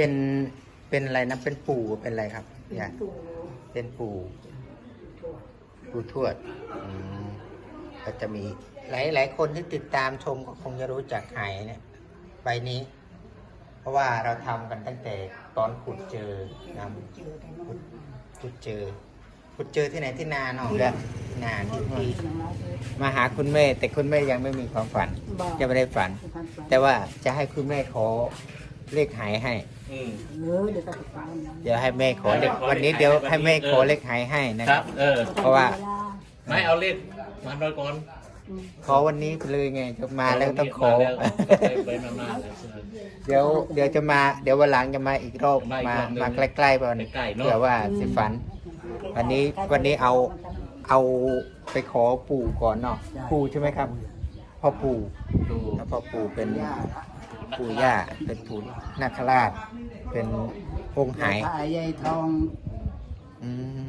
เป็นเป็นอะไรนะเป็นปู่เป็นอะไรครับยายปู่เป็นปู่ทวดปู่ทวดอืมก็จะมีหลายหลายคนที่ติดตามชมก็คงจะรู้จักไหเนี่ยใบนี้ เพราะว่าเราทำกันตั้งแต่ตอนขุดเจอนะเจอแต่นอนขุดเจอ ขุดเจอที่ไหนที่นาเนาะและที่นาที่ที่มาเลยมาหาคุณแม่แต่คุณแม่ยังไม่มีความฝันบอก ยังไม่ได้ฝัน แต่ว่าจะให้คุณแม่ขอ เลขหายให้ อืม เออเดี๋ยวก็จะฟังนะเดี๋ยวให้แม่ขอเลขขอเลขวันนี้เดี๋ยววันนี้ให้แม่เออขอเลขหายให้นะคครัรับ บ เออ เพราะว่า ไม่เอาเลขมาหน่อยก่อนขอวันนี้ไปเลยไงจะมาแล้วต้องขอ มาแล้วไปไปมามาแล้วเดี๋ยวเดี๋ยวจะมา เดี๋ยววันหลังจะมาอีกรอบมาอีกมารอบหนึ่งมาใกล้ๆก่อนใกล้ๆเนอะ เผื่อว่าสิฝัน วันนี้วันนี้เอาเอาไปขอปู่ก่อนเนาะปู่ใช่ไหมครับพ่อปู่ดู แล้วพ่อปู่เป็น ปู่ย่าเป็นปู่นาคราช เป็นองค์หายถ่ายยายทองอืม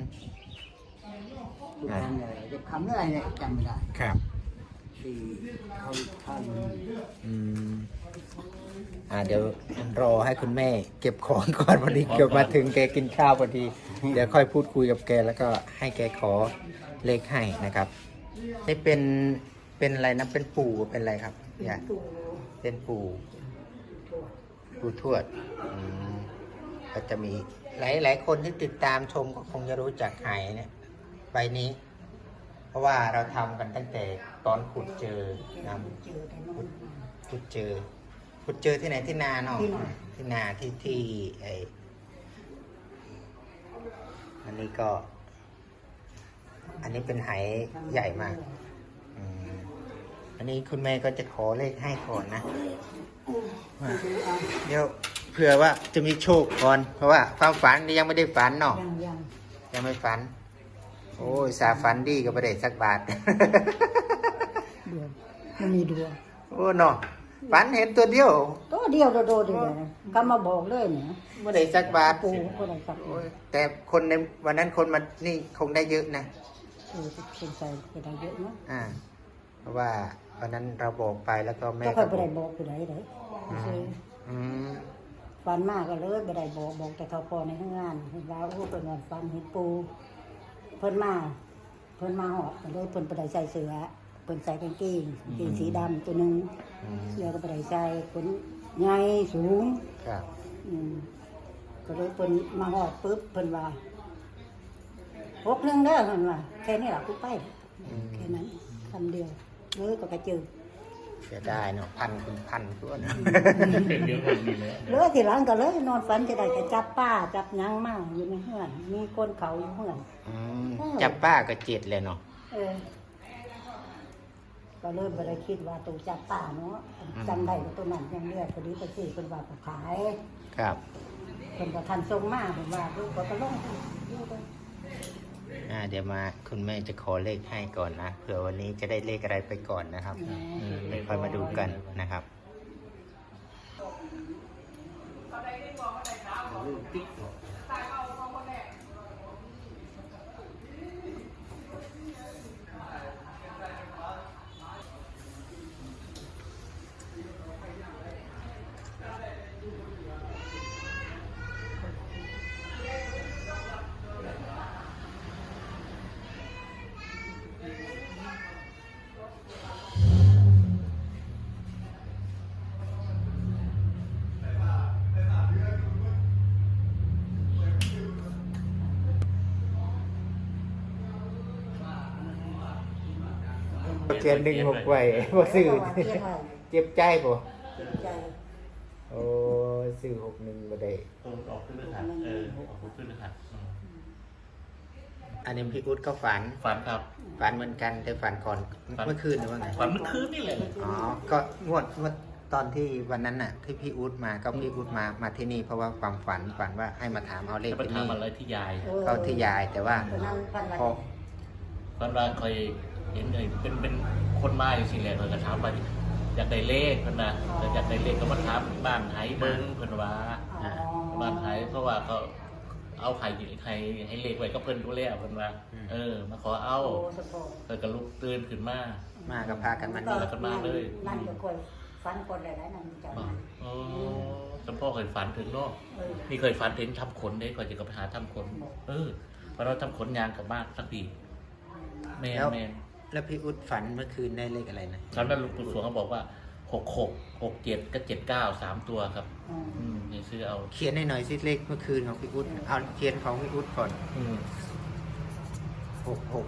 ดูทองอะไรจะคำอะไรเนี่ยจำไม่ได้ครับ ที่เขาท่านอืมอ่าเดี๋ยวรอให้คุณแม่ เก็บของก่อนพอดีเกือบมาถึงแกกินข้าวพอดี เดี๋ยวค่อยพูดคุยกับแกแล้วก็ให้แกขอเลขให้นะครับนี่เป็นเป็นอะไรนะเป็นปู่เป็นอะไรครับยายปู่เป็นปู่ท วดปู่ทวดก็จะมีหลายหลายคนที่ติดตามชมก็คงจะรู้จักไหเนี่ยใบนี้ เพราะว่าเราทำกันตั้งแต่ตอนขุดเจอนะขุดเจอ ขุดเจอที่ไหนที่นาเนาะที่นาที่ที่ไออันนี้ก็ อันนี้เป็นไหใหญ่มาก อันนี้คุณแม่ก็จะขอเลขให้ก่อนนะว่าเดี๋ยวเผื่อว่าจะมีโชคก่อน เพราะว่าความฝันนี่ยังไม่ได้ฝันเนาะยังยังยังไม่ฝัน โอ้ยสาฝันดีก็ไม่ได้สักบาทดวงมันมีดวงโอ้เนาะฝันเห็นตัวเดียว ตัวเดียวโดดๆเลยนะก็มาบอกเลยเนี่ยไม่ได้สักบาทปู่ก็ได้สักโอ้ยแต่คนในวันนั้นคนมานี่คงได้เยอะนะเออสงสัยก็ได้เยอะเนาะอ่าเพราะว่า วันนั้นเราบอกไปแล้วก็แม่ก็ก็ค่อยไปบอได้กบอกอยู่ไหนเลยอืมอืมฟันมากก็เลยไปได้บอกบอกแต่เขาพอในห้างงานเห็นว่าโอ้เป็นวันฟันเห็นปูเพิ่นมาเพิ่นมาหอดก็เลยเพิ่นไปได้ใส่เสื้อเพิ่นใส่กางเกงกางเกงสีดำตัวหนึงอืมเสื้อก็ไปได้ใส่เพิ่นใหญ่สูง ครับอืมก็เลยเพิ่นมาหอดปุ๊บเพิ่นว่าพกหนึงเด้อเพิ่นว่าแค่นี้ล่ะกูไป อืมแค่นั้นคำเดียว เลยก็กระเจอเสียดายเนาะพันคุณพันตัวนะเดี๋ยวผมดีแล้วเลยทีหลังก็เลยนอนฝันจะได้ก็จับป้าจับหยังมาอยู่ในเฮือนมีคนเขาอยู่เฮือนอืมจับป้าก็เจ็ดเลยเนาะ เออ ก็เลยบ่ได้คิดว่าตัวจับป้าเนาะจำได้ว่าตัวนั้นยังเลือดพอดีก็ซื้อเพิ่นว่าก็ขายครับเพิ่นก็ทันทรงมาเพิ่นว่าลูกก็ก็ลงอยู่ไปอ่า เดี๋ยวมาคุณแม่จะขอเลขให้ก่อนนะเผื่อวันนี้จะได้เลขอะไรไปก่อนนะครับอืมเดี๋ยวค่อยมาดูกันนะครับ เขียนหนึ่งหกไว้บ่ซื้อเขียนไว้เจ็บใจบ่ใจโอ้ยซื้อหกหนึ่งบ่ได้ตรงออกขึ้นเลยค่ะเออออกขึ้นเลยค่ะอืมอันนี้พี่อุ๊ดก็ฝัน ฝันครับ ฝันเหมือนกันแต่ฝันก่อนฝันเมื่อคืนหรือว่าไง ฝันเมื่อคืนนี่แหละ อ๋อ ก็งวดงวดตอนที่วันนั้นน่ะที่พี่อุ๊ดมาก็พี่อุ๊ดมามาที่นี่เพราะว่าความฝันฝันว่าให้มาถามเอาเลขจะไปที่ทำนี่อะไรที่ยายออเข้าที่ยายแต่ว่าตัวนั้นพันพอวันฝันว่าเคย เห็นเลยเป็นเป็นคนมาอยู่สิแหละเลยก็ถามว่าอยากได้เลขเพิ่นนะแต่อยากได้เลขก็มาถามบ้านไหเบิ้งเพิ่นว่าอ๋อ บ้านไหเพราะว่าเขาเอาไข่ไข่ให้เลขไว้ก็เพิ่นดูแล้วเพิ่นว่าเออ มาขอเอาโอ้สปอร์ตเพิ่นก็ลุกตื่นขึ้นมา มากับพากันมาก็นี่แล้วก็มาเลย นั่นก็คนฟันคนหลายๆนั่นจะอ๋อมาอ๋อสคุณพ่อเคยฝันถึงเนาะ เออนี่เคยฝันถึงทำขนได้ก่อนจะกลับไปหาทำขน เออเพราะเราทำขนยางกลับบ้านสักทีแมนแล้วแมน แล้วพี่อุ๊ดฝันเมื่อคืนได้เลขอะไรนะ ครั้นั้นหลุงปู่สวงเขาบอกว่าหกหกหกเจ็ดก็เจ็ดเก้าสามตัวครับ อืมอืมนี่ซื้อเอา เขียนให้หน่อยสิเลขเมื่อคืนของพี่อุ๊ดเอาเขียนของพี่อุ๊ดก่อนอืมหกหก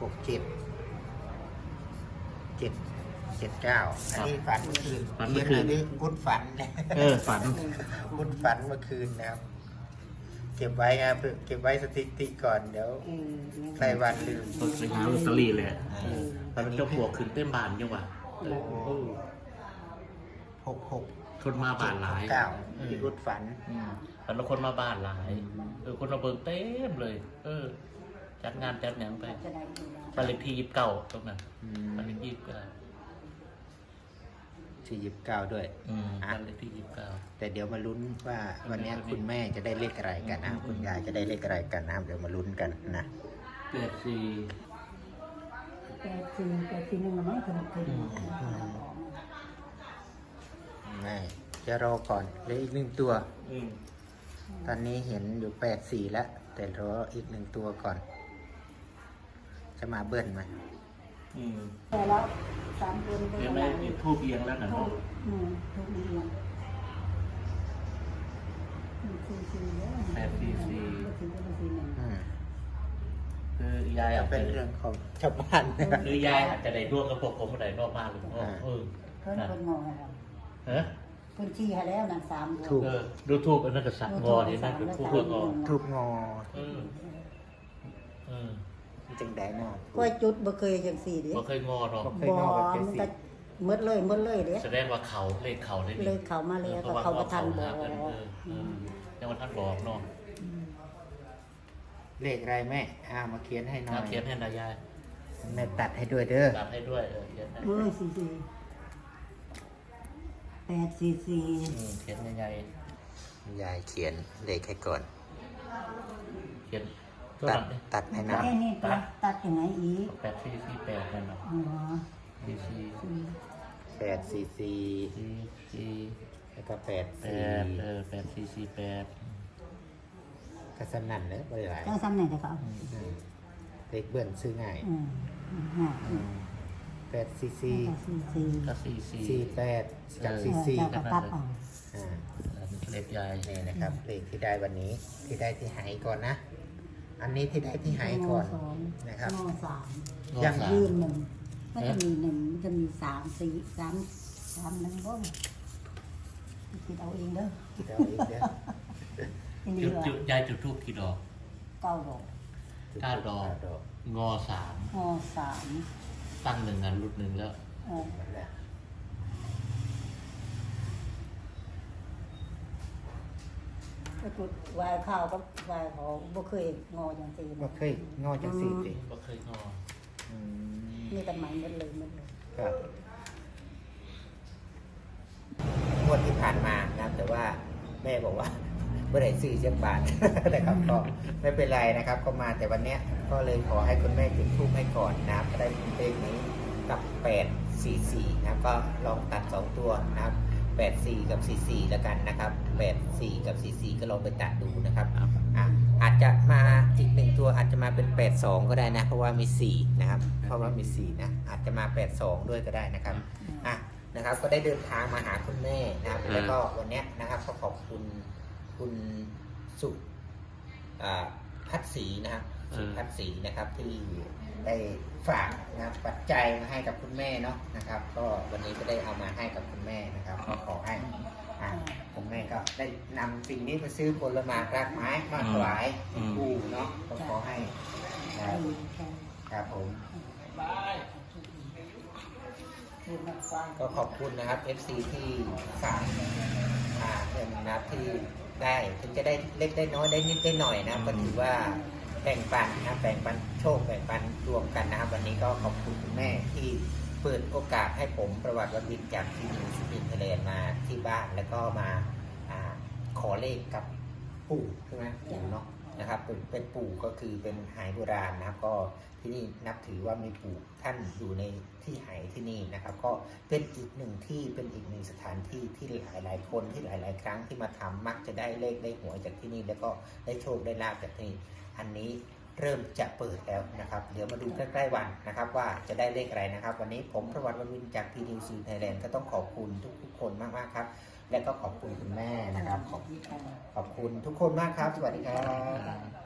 หกเจ็ดเจ็ดเจ็ดเก้าอันนี้ฝันเมื่อคืนฝันเมื่อคืนขียหยดิอุ๊ดฝันนะเออฝัน อุ๊ดฝันเมื่อคืนนะครับ เก็บไว้ครับเก็บไว้สถิติก่อนเดี๋ยวเออใครวันลืมไปหาลอตเตอรี่เลยอ่าแต่มันเจ้าปวกขึ้นเต็มบานยังวะเออเออหกหกคนมาบ้านหลายเก้าอืมพี่อุ๊ดฝัน อืมแล้วคนมาบ้านหลาย เออ คนมาเบิ่งเต็มเลย เออ จัดงานจัดหนังไปจะได้ดูแลบ้านเลขที่ยี่สิบเก้าตรงนั้นอืบ้านมเลขที่ยี่สิบเก้า ที่ยิบเก้าด้วย อืมอะ บ้านเลขที่ยี่สิบเก้า แต่เดี๋ยวมาลุ้นว่าวันนี้คุณแม่จะได้เลขอะไรกันนะครับคุณยายจะได้เลขอะไรกันนะครับเดี๋ยวมาลุ้นกันนะแปดสี่แปดสี่แปดสี่หนึ่งละมั้งคือคือแม่จะรอก่อนเหลืออีกหนึ่งตัว อืมตอนนี้เห็นอยู่แปดสี่แล้ว แต่รออีกหนึ่งตัวก่อน จะมาเบิ้ลไหมอืมแต่แล้ว สามเดือนเป็นเห็นอะไหมไรนี่ทูบเอียงแล้วนะทุเนาะกอืมทุกเดือนสี่สี่แล้วแปดสี่สี่สี่ก็เป็นสี่หนึ่งอืมคือยายจะอาจเป็จะนเรื่องของชาวบ้านนะครับหรือยายอาจจะได้ร่วมกับพวกผมอะไรนอกบ้านหรือเปล่าเออเพิ่นเพิ่นงอให้เราฮะเพิ่นชี้ให้แล้วนั่นสามเดือนถูก เออดูทูบอันนั้นก็สักงอนี่นะเป็นผู้เพื่องอทูบงอเออเออ จึงได้เนอกก็จุดบ่เคยจังสี่เด้บ่เคยงอเนาะเคยบ่งอแบบเป็นมันสีก็หมดเลยหมดเลยเด้แสดงว่าเขาเลขเขาได้ดีเลยเข้ามาแล้วก็เขาบ่ทันบ่เออเออเออยังว่าท่านบอกเนาะเลขอะไรแม่อ่ามาเขียนให้หน่อน้ายเขียนให้นายายแม่ตัดให้ด้วยเด้อ ตัดให้ด้วยเออเขียนให้เออสี่สี่แปดสี่สี่อืมเขียนยังไงยายเขียนเลขให้ก่อน เขียน ตัดตัดให้นะแค่นี้ตัดตัดยังไงอีกแปดสี่สี่แปดนั่นเนาะอ๋อสี่สี่สี่แปดสี่สี่สี่สี่แล้วก็แปดแปสี่ดเออแปดสี่สี่แปดก็สนั่นเนอะไม่หลายจังซ้ำไหนแต่เขาอืมเลขเบิ้ลซื้อง่ายอืมห้าแปดสี่สี่สี่สี่ก็สี่สี่ สี่แปดกับเออ สี่สี่แล้วก็ตัดออกอ่าเล็กใหญ่นี่นะครับเลขที่ได้วันนี้ที่ได้ที่หายก่อนนะ อันนี้ที่ได้ที่หายก่อนสองนะครับงอสามงอยังสามยืนหนึ่งมันจะมีหนึ่งมันจะมีสามสี่สามสามหนึ่งบ้างคิดเอาเองเด้อคิดเอาเองเด้ออันนี้จุดว่าจุดยายจุดทูบกี่ดอกเก้าดอกเก้าดอกดอกงอสามงอสามตั้งหนึ่งอันรุดหนึ่งแล้ว เออ หมดแล้ว ก็จุดวายข้าวก็วายเขาบ่เคยงออย่างตีก็เคยงอจังสี่สิก็เคยงออืมนี่แต่ใหม่หมดเลยหมดเลยครับงวดที่ผ่านมานะครับแต่ว่าแม่บอกว่าไม่ได้ซื้อเชียงบาท นะครับก็ไม่เป็นไรนะครับ ก็มาแต่วันเนี้ยก็เลยขอให้คุณแม่จุดทูปให้ก่อนนะครับก็ได้เลขนี้กับ8 4 4นะครับก็ลองตัด 2 ตัวนะครับ 8 4 กับ 4 4 แล้วกันนะครับ 8 4 กับ 4 4 ก็ลองไปตัดดูนะครับอะอาจจะมาอีกหนึ่งตัวอาจจะมาเป็น 8 2 ก็ได้นะ เพราะว่ามี 4 นะครับ เพราะว่ามี 4 นะ อาจจะมา 8 2 ด้วยก็ได้นะครับอะนะครับ ก็ได้เดินทางมาหาคุณแม่นะครับ แล้วก็วันเนี้ยนะครับก็ขอบคุณคุณสุอ่าพัดศรีนะครับ สุพัดศรีนะครับที่ได้ฝากนะครับปัจจัยมาให้กับคุณแม่เนาะนะครับ ก็วันนี้ก็ได้เอามาให้กับคุณแม่นะครับก็ขอให้อ่าคุณแม่ก็ได้นำสิ่งนี้ไปซื้อผลไม้รากไม้มาถวายปู่เนาะก็ขอให้ครับอืมใช่ครับผมคือมันฟังก็ขอบคุณนะครับ FC ที่ฝากอ่าเงินนะครับที่ได้ถึงจะได้เล็กได้น้อยได้นิดได้หน่อยนะก็ถือว่า แบ่งปันนะครับแบ่งปันโชคแบ่งปันรวมกันนะครับ วันนี้ก็ขอบคุณคุณแม่ที่เปิดโอกาสให้ผมประวัติวันบินจากที่นิวซีแลนด์มาที่บ้านแล้วก็มาอาขอเลขกับปู่ใช่ไหมปู่เนาะ นะครับเป็นเป็นปู่ก็คือเป็นหายโบราณนะครับ ก็ที่นี่นับถือว่ามีปู่ท่านอยู่ในที่หายที่นี่นะครับ ก็เป็นอีกหนึ่งที่เป็นอีกหนึ่งสถานที่ที่หลายๆคนที่หลายๆครั้งที่มาทำมักจะได้เลขได้หวยจากที่นี่ แล้วก็ได้โชคได้ลาบจากที่นี่อันนี้เริ่มจะเปิดแล้วนะครับ เดี๋ยวมาดูใกล้ๆวันนะครับ ว่าจะได้เลขอะไรนะครับ วันนี้ผมประวัติวันวินจากพีดีซีไทยแลนด์ก็ต้องขอบคุณทุกๆคนมากๆครับ และก็ขอบคุณคุณแม่นะครับ ขอบขอบคุณทุกคนมากครับ สวัสดีครับ